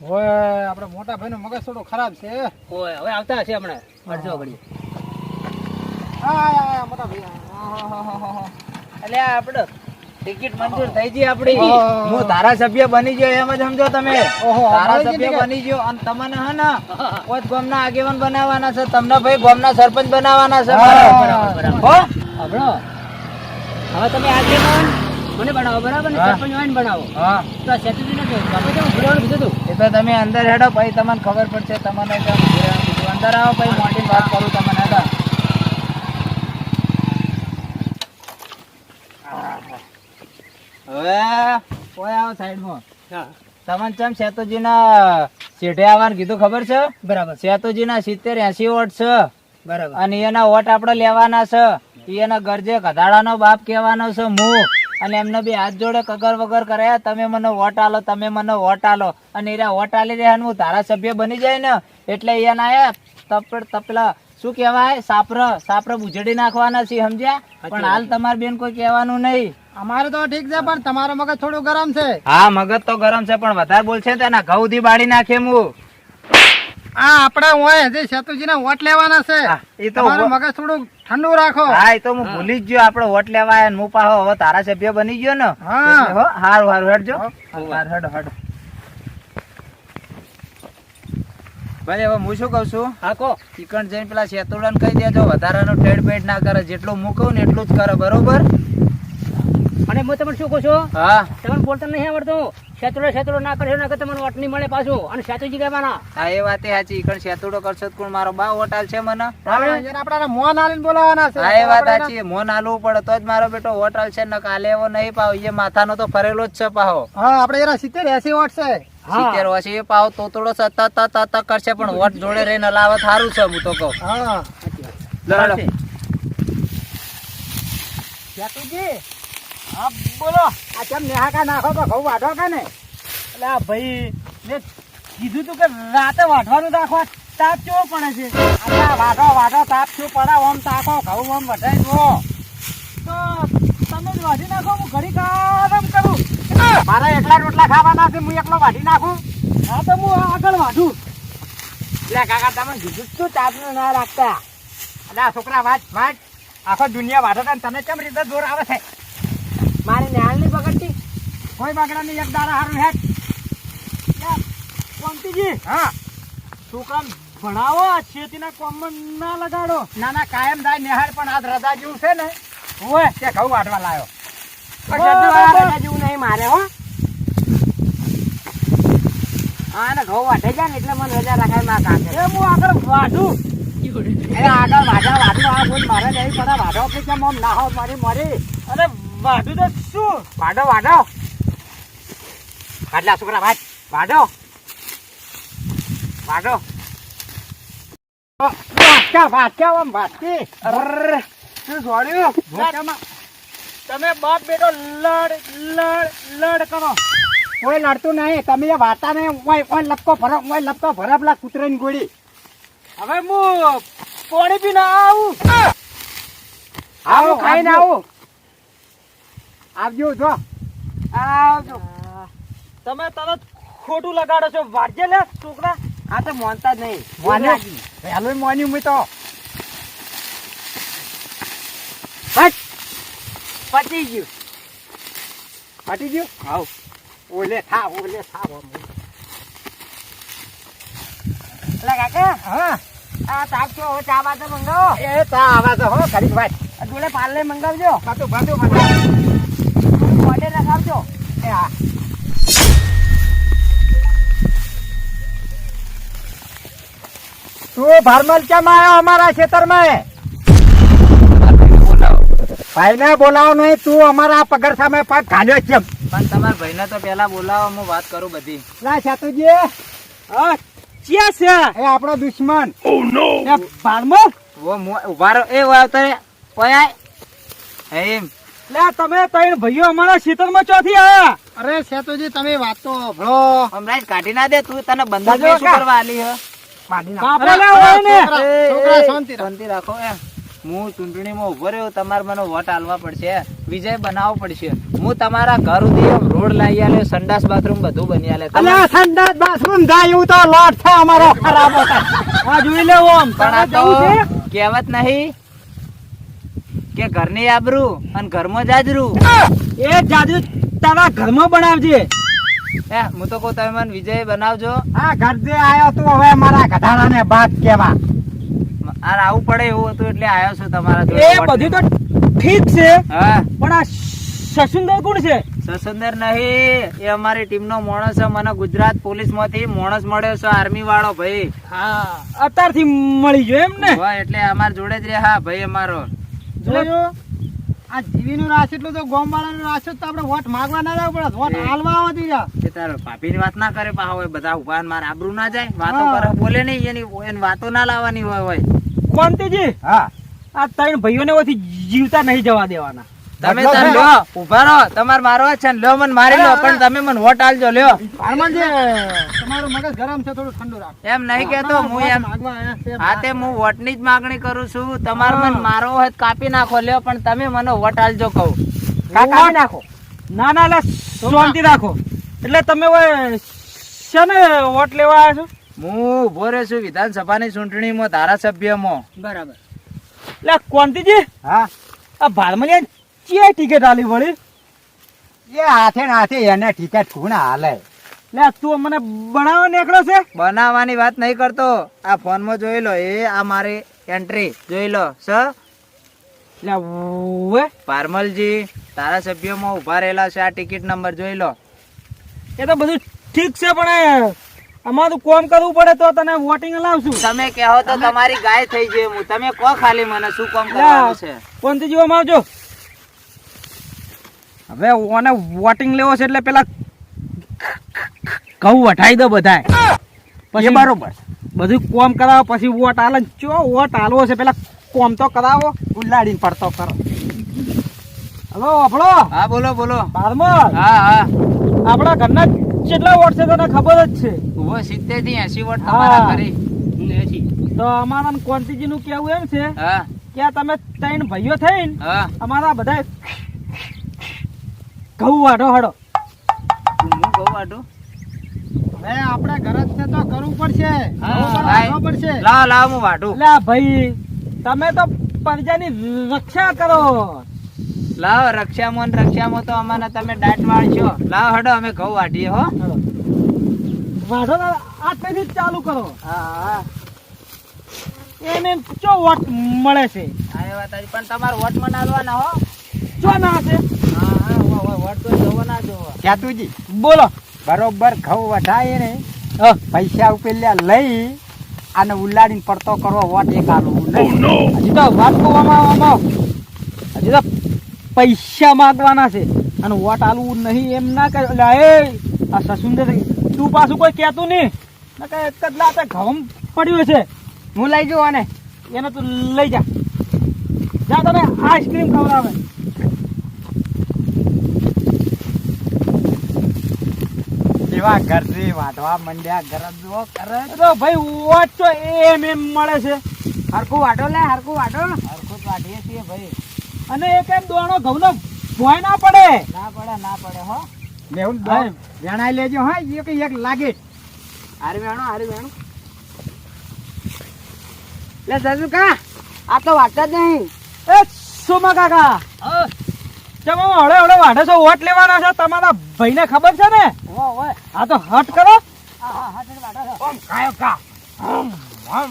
હવે આપણે મોટા ભાઈ મગજ થોડો ખરાબ છે. ઓય હવે આવતા હશે હમણાં. અડધો ઘડી હા, હા, હા, મોટા ભાઈ. એટલે આપણે ટિકિટ મંજૂર થઈ ગઈ આપણી હું ધારાસભ્ય બની ગયો એમ જ સમજો તમે. ધારાસભ્ય બની ગયો અને તમને હે ને કોઈ ગામના આગેવાન બનાવવાના છે તમને ભાઈ ગામના સરપંચ બનાવવાના છે. હા, હવે તમે આગેવાન? મને બનાવો બરાબર ને? સરપંચ હોય ને બનાવો. હા. તો આ સેતુજી નથી બાપા તમે ભૂલવાનું કીધું હતું એ તો તમે અંદર હેડો ભાઈ તમને ખબર પડશે તમને. અંદર આવો ભાઈ મોટી વાત કરું તમને હેડો. હવે કોઈ આવો સાઈડમાં? હા. તમને ચમ સેતુજીના શેઠે આવવાનું કીધું ખબર છે? બરાબર. સેતુજીના સિત્તેર એસી વોટ છે. બરાબર. અને એના વોટ આપણે લેવાના છે. એના ગરજે ગધાડાનો બાપ કહેવાનો છે હું અને એમને બી હાથ જોડે કગર વગર કર્યા. તમે મને વોટ આલો તમે મને વોટ આલો. અને એના વોટ આલી રહ્યા હું ધારાસભ્ય બની જાય ને એટલે એ તપ તપલા શું કહેવાય? સાપર સાપર બુજડી નાખવાના છે સમજ્યા? પણ હાલ તમારે બેન કોઈ કહેવાનું નહીં. અમારે તો ઠીક છે પણ તમારો મગજ થોડું ગરમ છે. હા મગજ તો ગરમ છે પણ વધારે બોલશે તો એના ઘઉં થી બાળી નાખે હું. આ આપણે હોય જે સેતુજી ના વોટ લેવાના છે. એ તો મગજ થોડું ઠંડુ રાખો. હા એ તો હું ભૂલી જ ગયો આપડે વોટ લેવા આવ્યા ને હું પાછો હવે ધારાસભ્ય બની ગયો ને. હા. હારું હારું હેડજો. હેડો હેડો. ભાઈ હવે હું શું કઉ છું? હા કો. ચિકન જઈને પેલા શેતુડા કહી દેજો વધારાનો ટ્રેડ પેડ ના કરે જેટલું મૂકવું ને એટલું જ કરે બરોબર? અને હું તમને શું કહું છું? હા. તમને બોલતા નહીં આવડતું. શેતરો શેતરો ના કરશો ના તમને વોટ નહીં મળે પાછું. અને સેતુજી કહેવાના. હા એ વાતે સાચી. ચિકન શેતુડો કરશો તો કોણ મારો બા વોટ છે મને? આપણા મોન આલીને બોલાવાના છે. હા એ વાત સાચી. મોન આલવું પડે તો જ મારો બેટો વોટ છે ને કાલે એવો નહીં પાવ. એ માથાનો તો ફરેલો જ છે પાહો. હા આપણે એના સિત્તેર એસી વોટ છે. સિત્તેર વર્ષે એ પાવ તોતડો સતત તત કરશે પણ વોટ જોડે રહીને લાવત સારું છે હું તો કહું. હા. લડો. સેતુજી હા બોલો. આ કેમ નેહાકા નાખો તો ઘઉં વાઢો કે ને એટલે આ ભાઈ મેં કીધું તું કે રાતે વાઢવાનું નાખો તાપ કેવો પડે છે? આ વાઢો વાઢો તાપ શું પડે? ઓમ તાકો ઘઉં ઓમ વઢાઈ જુઓ. તો તમે જ વાઢી નાખો હું ઘડી કામ કરું. મારા એકલા રોટલા ખાવાના છે હું એકલો વાઢી નાખું. હા તો હું આગળ વાઢું. એટલે કાકા તમે કીધું તું તાપનું ના રાખતા. એટલે આ છોકરા વાંચ વાંચ. આખો દુનિયા વાઢો તને કેમ રીતે જોર આવે છે? મારી નેહાલ નહીં પકડતી. કોઈ પકડાની એક દાડા હારું હેઠ પંતીજી હા. શું કામ ભણાવો? આ ખેતીના કોમમાં ના લગાડો. ના ના કાયમ થાય નિહાળ પણ આ રજા જેવું છે ને. હોય તે ઘઉં વાટવા લાવ્યો રજા જેવું નહીં મારે હો. હા ને ઘઉં જાય ને એટલે મને રજા રાખાય ના કાકે એ હું આગળ વાઢું. એ આગળ વાઢા વાઢું આ કોઈ મારે નહીં પડે વાઢો કે કેમ આમ ના હો મારી મરી. અરે વાઢું તો શું? વાડો વાડો કાઢલા છોકરા ભાઈ વાડો વાડો વાટકા વાટકા આમ વાટકી અરે. શું જોડ્યું? તમે બાપ બેટો લડ લડ લડ કરો. કોઈ લડતું નહીં. તમે એ વાતા ને ઓય લપકો ભરો ઓય લપકો ભરા પેલા કૂતરાની ગોળી. હવે હું પાણી પીને આવું. આવું ખાઈને આવું. આવજો જો. આવજો. તમે તરત ખોટું લગાડો છો. વાજે લે છોકરા. આ તો માનતા જ નહીં. માન્યું. પહેલું માન્યું મેં તો. પતી ગયું. પતી ગયું? હાવ ઓલે થા ઓલે થા. કાકા. હા. આ તાપ છો હવે ચા બાજુ મંગાવો. એ તા આવા તો હો કરી ભાઈ ડોલે પાર્લે મંગાવજો. બાતું બાતું બાતું એ હા તું ભારમલ કેમ આવ્યો અમારા ખેતરમાં? ભાઈ બોલાવો નહીં તું અમારા પગાર સામે પગ ઘાલ્યો છે પણ તમારા ભાઈને તો પેલા બોલાવો હું વાત કરું બધી. લા સાતુજી હા ચિયા છે? એ આપણો દુશ્મન. ઓ નો ભારમલ? વો મો- ઊભા એ ઓય એમ. લે તમે ત્રણ ભાઈઓ અમારા ખેતરમાં ચોથી આયા? અરે સેતુજી તમે વાત તો ભળો હમણાં જ કાઢી ના દે તું તને બંધા જો શું કરવા આલી હે. શાંતિ શાંતિ રાખો એ. હું ચૂંટણીમાં ઊભો રહ્યો તમારે મને વોટ આલવા પડશે. વિજય બનાવવો પડશે. હું તમારા ઘર સુધી રોડ લાવી આલે સંડાસ બાથરૂમ બધું બની આલે તમે- અલ્યા સંડાસ બાથરૂમ જાય એવું તો લોટ છે અમારો ખરાબ. હતો. આ જોઈ લેવો આમ. પણ આ તો કહેવત નહીં. કે ઘરની આબરૂ અને ઘરમાં જાજરું. એ જાજુ તારા ઘરમાં બનાવજે. હે હું તો કહું તમે મને વિજય બનાવજો. હા ઘર જે આયો તું હવે મારા ગધાડાને બાદ કેવા. આ આવું પડે એવું હતું એટલે આવ્યો છું તમારા એ બધું તો ઠીક છે હા. પણ આ સસુંદર કોણ છે? સસુંદર નહીં એ અમારી ટીમનો માણસ છે. મને ગુજરાત પોલીસમાંથી માણસ મળ્યો છે આર્મી વાળો ભાઈ. હા અત્યારથી મળી ગયો એમ ને એટલે અમાર જોડે જ રહે હા ભાઈ અમારો. જોજો આ જીવીનું રાશ એટલું તો ગોમ વાળાનું રાશ તો આપણે વોટ માંગવા ના જવું પડે. વોટ હાલવા આવતી જા કે તારો ભાભીની વાત ના કરે પા હોય બધા ઊભા માર મારે આબરૂ ના જાય. વાતો કરે બોલે નહીં એની એની વાતો ના લાવવાની હોય હોય. કોંતીજી હા. આ ત્રણ ભાઈઓને ઓથી જીવતા નહીં જવા દેવાના. તમે તાર લ્યો ઊભા રહો. તમાર મારો છે ને લ્યો મને મારી લો પણ તમે મને વોટ આલજો લ્યો. હનુમાનજી તમારું મગજ ગરમ છે થોડું ઠંડુ રાખ. એમ નહીં કેતો હું એમ હા તે હું વોટની જ માંગણી કરું છું. તમારે મને મારો હોય કાપી નાખો લ્યો પણ તમે મને વોટ આલજો કહું. કાપી નાખો? ના ના લે શાંતિ રાખો. એટલે તમે છે શેને વોટ લેવા આવ્યા છો? હું ઊભો રહે છું વિધાનસભાની ચૂંટણીમાં ધારાસભ્યમાં. બરાબર. એટલે કોંતીજી હા. આ ભારમલિયા ચિયા ટિકિટ આલી વળી? એ હાથે ને હાથે એને ટિકિટ કોણ હાલે લે તું મને બનાવવા નીકળો છે? બનાવવાની વાત નહીં કરતો. આ ફોનમાં જોઈ લો એ આ મારી એન્ટ્રી જોઈ લો સર લે ઓએ પારમલજી ધારાસભ્યમાં ઊભા રહેલા છે આ ટિકિટ નંબર જોઈ લો. એ તો બધું ઠીક છે પણ અમારું કોમ કરવું પડે તો તને વોટિંગ લાવશું તમે કહો તો તમારી ગાય થઈ જાય હું તમે કહો ખાલી મને શું કોમ કરવાનું છે. જોવા જોવામાં આવજો? હવે ઓને વોટિંગ લેવો છે એટલે પેલા કહું વઠાઈ દો બધાય. પછી બરોબર. બધું કોમ કરાવો પછી વોટ આલે ચો વોટ આલવો છે પેલા કોમ તો કરાવો ઉલાડીને પડતો કરો. હલો આપણો હા બોલો બોલો. બારમલ? હા હા. આપણા ઘરના કેટલા વોટ છે તને ખબર જ છે? ઊભો સિત્તેરથી એસી વોટ તમારા ઘરે. તો અમારા કોંતીજી નું કેવું એમ છે કે તમે ત્રણ ભાઈઓ થઈને અમારા બધા ઘઉં વાઢો હડો. હું કહું આટું હવે આપણે ઘર જ છે તો કરવું પડશે. હા, પડશે. લાવ લા હું વાઢું. લા ભાઈ તમે તો પ્રજાની રક્ષા કરો. લાવ રક્ષામાં રક્ષામાં તો અમારે તમે ડાટ વાળશો. લાવ હડો અમે ઘઉં વાઢીએ હો. વાઢો આજથી ચાલુ કરો. હા હા. એને ચો વોટ મળે છે? આ વાત પણ તમારે વોટ મને હો. ચો ના છે હા હા. ક્યાતુજી બોલો. બરોબર ઘઉં વઢાય ને પૈસા ઉપેલ્યા લઈ અને ઉલાડીને પડતો કરવો વોટ એક આલવું હજી તો વાત હજી તો પૈસા માગવાના છે. અને વોટ આલવું નહીં એમ ના કહે. એટલે એ આ સસુંદર તું પાછું કોઈ કહેતું નહીં. ના કહે એક જ લાતે ઘઉં પડ્યું છે. હું લઈ જઉં આને. એને તું લઈ જા. જા તને આઈસ્ક્રીમ ખવડાવે. એવા ઘરથી વાઢવા મંડ્યા ગરજ જો કરે તો ભાઈ વોટ એમ એમ મળે છે. હરખું વાટો લે હરખું વાટો હરખું વાટીએ છીએ ભાઈ. અને એક એમ દોણો ઘઉંનો ભોય ના પડે. ના પડે ના પડે હો. ભાઈ. વેણાઈ લેજો હા એક એક લાગે. હારી વેણો હારી વેણો. લે સાસુ કા? આ તો વાટતા જ નહીં. એ સોમા કાકા. તમે હળે હળે વાઢે છો? વોટ લેવાના છે? તમારા ભાઈને ખબર છે ને? હા તો હટ કરો.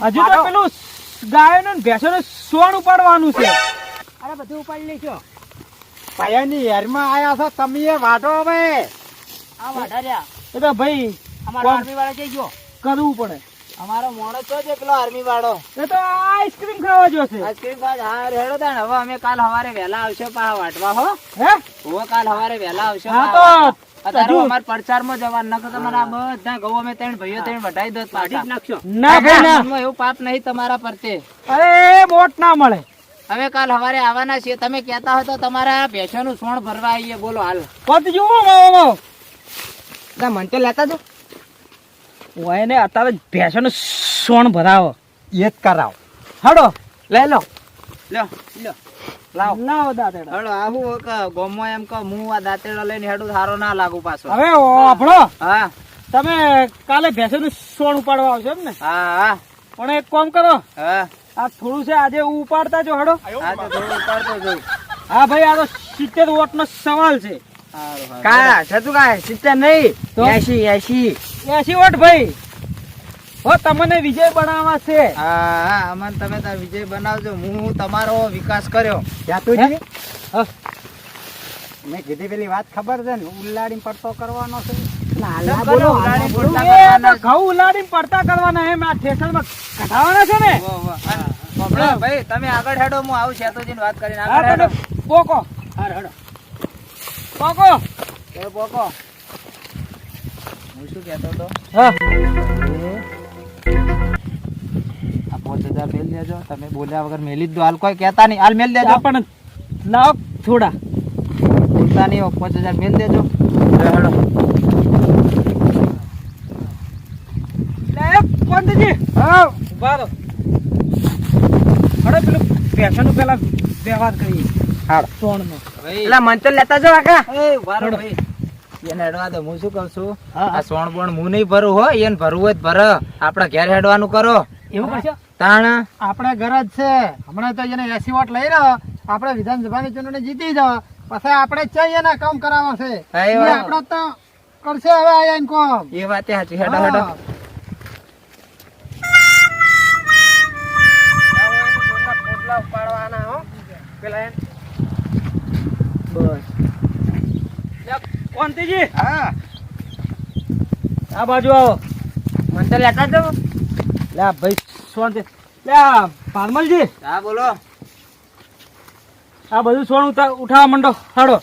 હજુ તો પેલું ગાયો ને ભેંસો ને સોણ ઉપાડવાનું છે. અરે બધું ઉપાડી લઈશું. ભાઈની હેરમાં આયા છો તમે એ વાઢો હવે. આ વાઢા રહ્યા. એ તો ભાઈ અમારા? આર્મી વાળા જઈ ગયો કરવું પડે. અમારો મોડો છો જ એકલો આર્મી વાળો? એ તો આઈસ્ક્રીમ ખાવા જોશે આઈસ્ક્રીમ ખાવા હા રેડો તાણ. હવે અમે કાલ સવારે વહેલા આવશે પા વાટવા હો? હે? હો કાલ સવારે વહેલા આવશે હા તો અત્યારે અમાર પ્રચારમાં જવાનું નકર તમારે આ બધા ગૌ અમે ત્રણ ભાઈઓ ત્રણ વઢાઈ દો વાઢી નાખશો. ના ભાઈ ના. એવું પાપ નહીં તમારા પરતે. અરે બોટ ના મળે. હવે કાલ સવારે આવવાના છીએ. તમે કહેતા હો તો તમારા ભેંસોનું સોણ ભરવા આવીએ. બોલો હાલ. પત જુઓ મને તો લેતા જો. ઓય ને અત્યારે ભેંસો ને સોણ ભરાવો. એ જ કરાવ. હડો. લે લો. લ્યો લ્યો લાવ. લાવ દાંતેડા. હળો આવું કે એમ કહો હું આ દાંતેડો લઈને હેડું સારો ના લાગુ પાછો. હવે આપણો? હા. તમે કાલે ભેંસનું સોણ ઉપાડવા આવશો એમ ને હા હા. પણ એક કામ કરો. હા. આ થોડું છે આજે ઉપાડતા જો હડો. થોડું ઉતારતો જઉં હા ભાઈ આ તો સિત્તેર વોટ નો સવાલ છે. કા છતું કાય સિત્તેર નહીં? એસી એસી એસી વોટ ભાઈ? હો તમને વિજય બનાવવા છે. હા હા અમન તમે તાર વિજય બનાવજો. હું તમારો વિકાસ કર્યો. જાતુજી મેં કીધી પેલી વાત ખબર છે ને? ઉલ્લાડી પડતો કરવાનો છે. પડતા કરવાના ઘઉં ઉલાડીને પડતા કરવાના એમ આ ઠેસરમાં કઢાવાના છે ને? ભાઈ તમે આગળ હેડો હું આવું શેતુજીને વાત કરીને આગળ હેડો. પોકો. હાર હડો. પોકો. પોકો. હું શું કહેતો હતો? હા. આ પાંચ હજાર મેલ દેજો. તમે બોલ્યા વગર મેલી જ દો. હાલ કોઈ કહેતા નહીં. હાલ મેલ દેજો. પણ લાવ થોડા. બોલતા નહીં હો, પાંચ હજાર મેલ દેજો. હેડો લે પંતજી હા. ઊભા રહો. હડો પેલું ભેંસાનું પેલા વ્યવહાર કરીએ. એટલે મન લેતા જો કાકા એ વારો ભાઈ. એને હેડવા દે. હું શું કહું છું. આ સોણ બોણ હું નહીં ભરું હો. એને ભરવું હોય ભર. આપડે ઘેર હેડવાનું કરો. એવું કરશો તાણ. આપણે ગરજ છે. હમણાં તો એને એસી વોટ લઈ રહ્યો. આપણે વિધાનસભાની ચૂંટણી જીતી જાવ પછી આપણે જ છે એના કામ કરાવવા છે. આપણે તો કરશે હવે આયા એને કામ. એ વાત સાચી. હેડો હેડો. હા. પંતજી હા. આ બાજુ આવો. મને તો લેતા જાવ લે ભાઈ શાંતિ લે પારમલજી હા બોલો. આ બધું સોણ ઉઠા ઉઠાવવા માંડો. હાડો.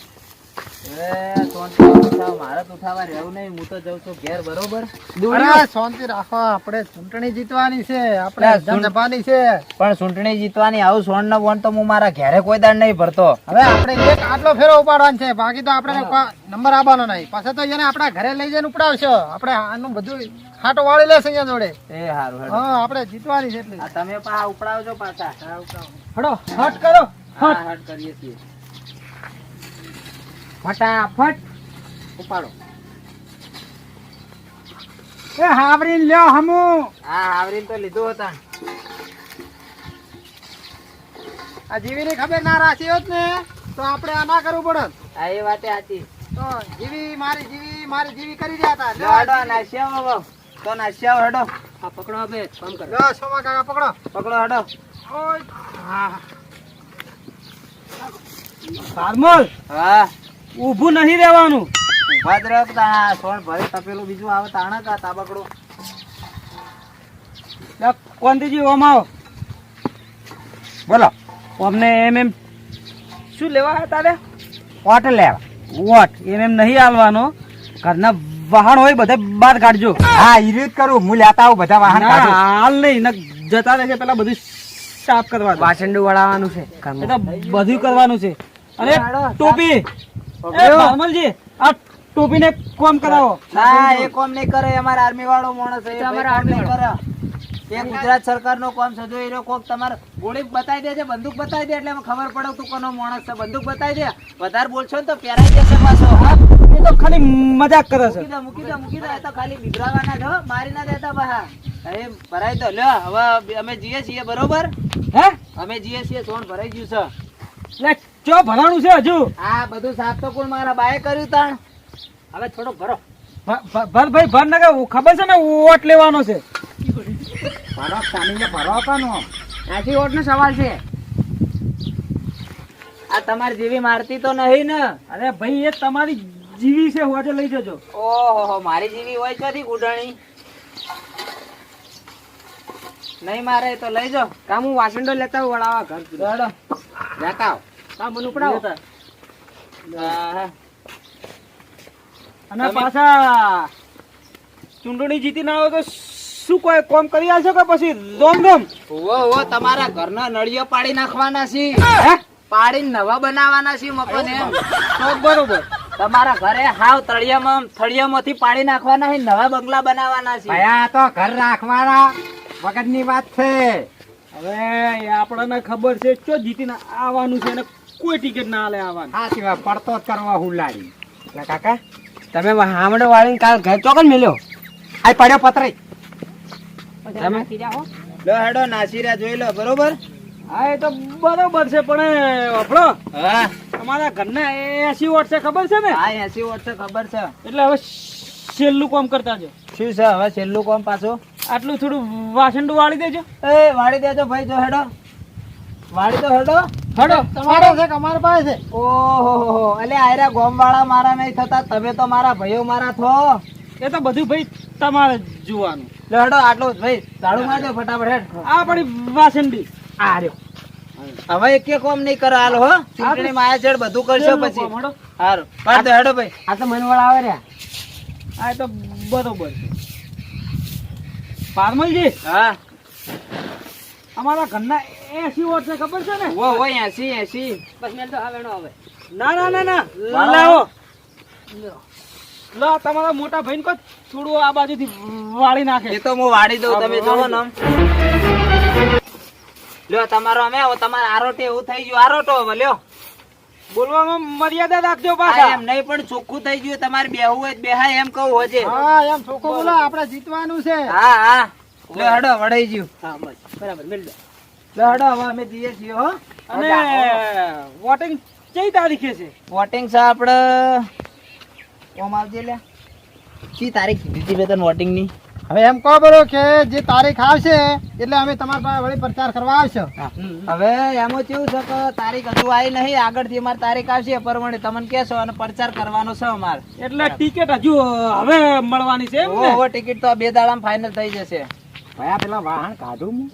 એ તો ઉઠાવ, મારે તો ઉઠાવવા રહેવું નહીં હું તો જઉં છું ઘેર બરોબર? શાંતિ રાખો આપણે ચૂંટણી જીતવાની છે આપણે લે, છે. પણ ચૂંટણી જીતવાની આવું સોણ ને બોન તો હું મારા ઘેરે કોઈ દાડ નહીં ભરતો. હવે આપણે એક આટલો ફેરો ઉપાડવાનો છે બાકી તો આપણે નંબર આવવાનો નહીં. પછી તો એને આપણા ઘરે લઈ જઈને ઉપડાવશો. આપણે આનું બધું ખાટો વાળી લેશે અહીંયા જોડે. એ હારું હા આપણે જીતવાની છે એટલે. તમે પા ઉપડાવજો પાછા. હડો હટ કરો હટ કરીએ છીએ. ફટાફટ. ઉપાડો. એ હાવરીન લ્યો હમુ. હા હાવરીન તો લીધું હતા આ જીવીની ખબર ના રાખી હોત ને તો આપણે આ ના કરવું પડત. આ એ વાતે સાચી તો જીવી મારી જીવી મારી જીવી કરી રહ્યા હતા. લો હેડો નાશ્યા આવો તો નાશ્યા હડો. હા પકડો હવે કામ કરો. લ્યો સોમા કાકા પકડો. પકડો હડો. ઓય હા. પારમલ હા. ઊભું નહીં રહેવાનું. ઊભા જ રહો તાણા સોણ ભરી તપેલું બીજું આવે તાણા કા તાબકડું. કોંતીજી ઓમ આવો. બોલો. અમને એમ એમ શું લેવા હતા તારે વોટ લેવા વોટ એમ એમ નહીં હાલવાનો. ઘરના વાહન હોય બધા બહાર કાઢજો. હા એ રીત કરું. હું લેતા આવું બધા વાહન હાલ નહીં. જતા રહેશે પેલા બધું સાફ કરવા દો. વાસંડું વળાવવાનું છે બધું કરવાનું છે. અને ટોપી. આ ટોપીને કોમ કરાવો. ના એ કોમ નહીં કરે. અમારા આર્મી વાળો માણસ એ તો army કરે. એ ગુજરાત સરકાર નો કોમ છે. જો એ લોકો તમારે ગોળી બતાવી દેજે બંદૂક બતાવી દે એટલે અમે ખબર પડે તું કોનો માણસ છે. બંદૂક બતાવી દે. વધારે બોલશો ને તો પહેરાઈ જશે પાછો. હા? એ તો ખાલી મજાક કરે છે. મૂકી દે મૂકી દે મૂકી દે. તો ખાલી બિગડાવાના છો. મારી ના દેતા બહા અરે ભરાઈ દો. લ્યો હવે અમે જીએ છીએ બરોબર? હે? અમે જીએ છીએ સોન ભરાઈ ગયું છે. ચો ભરાણું છે હજુ? આ બધું સાફ તો કોણ મારા બાએ કર્યું તાણ? હવે થોડો ભરો. ભર ભાઈ ભર ના ખબર છે ને ઓટ લેવાનો છે? ભરો પાણીને ભરો કાનો એસી ઓટ નો સવાલ છે. આ તમારી જેવી મારતી તો નહીં ને. અરે ભાઈ એ તમારી જીવી છે હોજે લઈ જજો. ઓહો મારી જેવી હોય કદી ગુડાણી નહીં મારે તો લઈ જાઓ. કામ હું વાસંડો લેતા વળાવા ઘર લેતા આવ. કામ મને ઉપડાવો. હા, હા. અને પાછા ચૂંટણી જીતી ના આવે તો શું કોઈ કોમ કરી આવશો કે પછી રોમ રોમ ઓવો ઓવો તમારા ઘરના નળિયો પાડી નાખવાના છે. પાડીને નવા બનાવવાના છે મફત એમ. તો બરોબર. તમારા ઘરે હાવ તળિયામાં થળિયામાંથી પાડી નાખવાના છે નવા બંગલા બનાવવાના છે. ભયા તો ઘર રાખવાના. વગરની વાત છે. હવે આપણને ખબર છે ચો જીતીને આવવાનું છે અને કોઈ ટિકિટ ના લે આવવાનું. સાચી વાત પડતો જ કરવા હુલાડી. એટલે કાકા તમે હામડો વાળીને કાલ ઘર ચોકન મિલ્યો. આ પડ્યો પતરાઈ તમે? લો હેડો નાસીરા જોઈ લો બરોબર? હા એ તો બરોબર છે પણ આપણો હા. તમારા ઘરના એસી વોટ છે ખબર છે ને? હા એસી વોટ છે ખબર છે. એટલે હવે છેલ્લું કામ કરતા જો શું છે હવે છેલ્લું કોમ પાછું? આટલું થોડું વાસણ વાળી દેજો. એ વાળી દેજો ભાઈ જો હેડો. વાળી તો હેડો. હડો તમારો છે કે અમારા પાસે છે. ઓહો એટલે આયરા ગોમ વાળા મારા નહીં થતા તમે તો મારા ભાઈઓ મારા થો એ તો બધું ભાઈ તમારે જોવાનું. લો હેડો આટલું ભાઈ ઝાડુ મારજો ફટાફટ હેડ. આ પડી વાસંડી આ રહ્યો. હવે એક કોમ નહીં કરો હાલ હો. ચૂંટણી માં આયા બધું કરશો પછી. હડો. પાડ દો હેડો ભાઈ. આ તો મનવાળ આવે રહ્યા. આ તો બરોબર પારમલજી. હા. અમારા ઘરના એસી વોટ છે ખબર છે ને? ઓ વો એસી એસી. બસ મેં તો આવે નો આવે ના ના ના ના. લાવો. લો. તમારા મોટા ભાઈને કહો થોડું આ બાજુથી વાળી નાખે. એ તો હું વાળી દઉં તમે જોવો ને. લ્યો તમારો અમે હવે તમારે આરોટે એવું થઈ ગયું. આરોટો હવે લ્યો. બોલવામાં મર્યાદા રાખજો પાછા. એમ નહીં પણ ચોખ્ખું થઈ ગયું. તમારે બેહવું હોય બેહાય એમ કહું હોજે. હા એમ ચોખ્ખું બોલો આપણે જીતવાનું છે. હા હા. લ્યો હડો વડાઈ ગયું. હા બસ. બરાબર મેલ દે. લે હડો હવે અમે જઈએ છીએ હો. અને વોટિંગ કઈ તારીખે છે? વોટિંગ છે આપણે કોમ આવજે લે. શી તારીખ દીધી મેં વોટિંગની હવે એમ કહો બરો કે જે તારીખ આવશે એટલે અમે તમારા પાસે વળી પ્રચાર કરવા આવશો. હવે એમાં કેવું છે કે તારીખ હજુ આવી નહીં આગળથી અમારી તારીખ આવશે પરમણે તમને કહેશો અને પ્રચાર કરવાનો છે અમારે. એટલે ટિકિટ હજુ હવે મળવાની છે ઓહો હવે ટિકિટ તો બે દાડામાં ફાઇનલ થઈ જશે. આ પેલા વાહન કાઢું હું.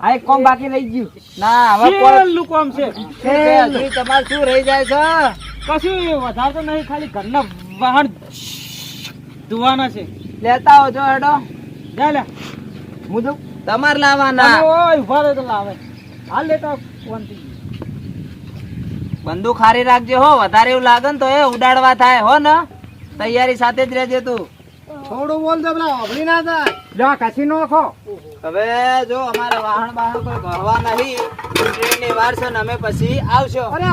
આ એક કોમ બાકી રહી ગયું. ના હવે કોઈ કોમ છે? તમારે શું રહી જાય છે? કશું વધારે તો નહીં ખાલી ઘરના વાહન ધોવાના છે. લેતા આવજો હેડો. જા લે. હું જો તમારે લાવવાના. ઓય ઊભા રહો તો લાવે. હાલ લેતા કોનથી બંદૂક હારી રાખજે હો વધારે એવું લાગે ને તો એ ઉડાડવા થાય હો ને. તૈયારી સાથે જ રહેજે તું. થોડું બોલ દે પેલા અભળી ના થાય. જો કસી નોખો હવે જો અમારે વાહન વાહન કોઈ ભરવા નહીં ની વાર છે ને અમે પછી આવશો. અરે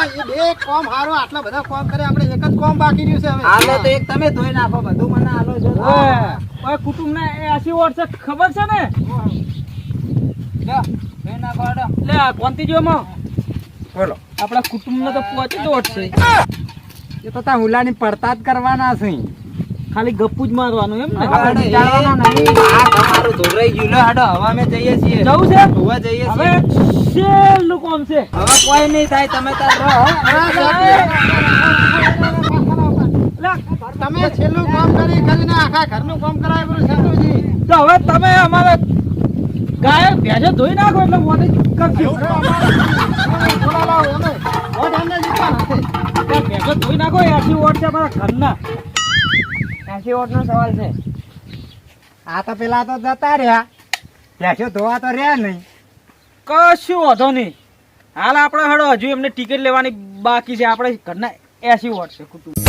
અરે બે કોમ હારો આટલા બધા કોમ કરે આપણે એક જ કોમ બાકી રહ્યું છે હવે. હાલો તો એક તમે ધોઈ નાખો બધું મને હાલો છો ઓય ઓય કુટુંબના એસી છે ખબર છે ને? લ્યો, ધોઈ નાખો લે આ જો બોલો. આપણા કુટુંબનો તો પહોંચી જ છે. એ તો ત્યાં હુલાની પડતા જ કરવાના છે ખાલી ગપ્પુ જ મારવાનું એમ ને આપણે હેડો, નહીં આ તમારું ધોરાઈ ગયું ને હાડો હવા મે જઈએ છીએ જવું છે ધોવા જઈએ હવે છીએ છેલ્લું કામ છે હવે કોઈ નહીં થાય તમે તાર રહો તમે છેલ્લું કામ કરી કરીને આખા ઘરનું કામ કરાવ્યું શેઠુજી. તો હવે તમે અમારે ગાય ભેજો ધોઈ નાખો એટલે મોટી કરજો ત્યાં ધોઈ નાખો એસી વોટ છે મારા ઘરના. એસી વોટ નો સવાલ છે. આ તો પેલા તો જતા રહ્યા. લેશો ધોવા તો રહ્યા નહીં. કશું વાંધો નહીં. હાલ આપણે હડો હજુ એમને ટિકિટ લેવાની બાકી છે. આપણે ઘરના એસી વોટ છે કુટુંબ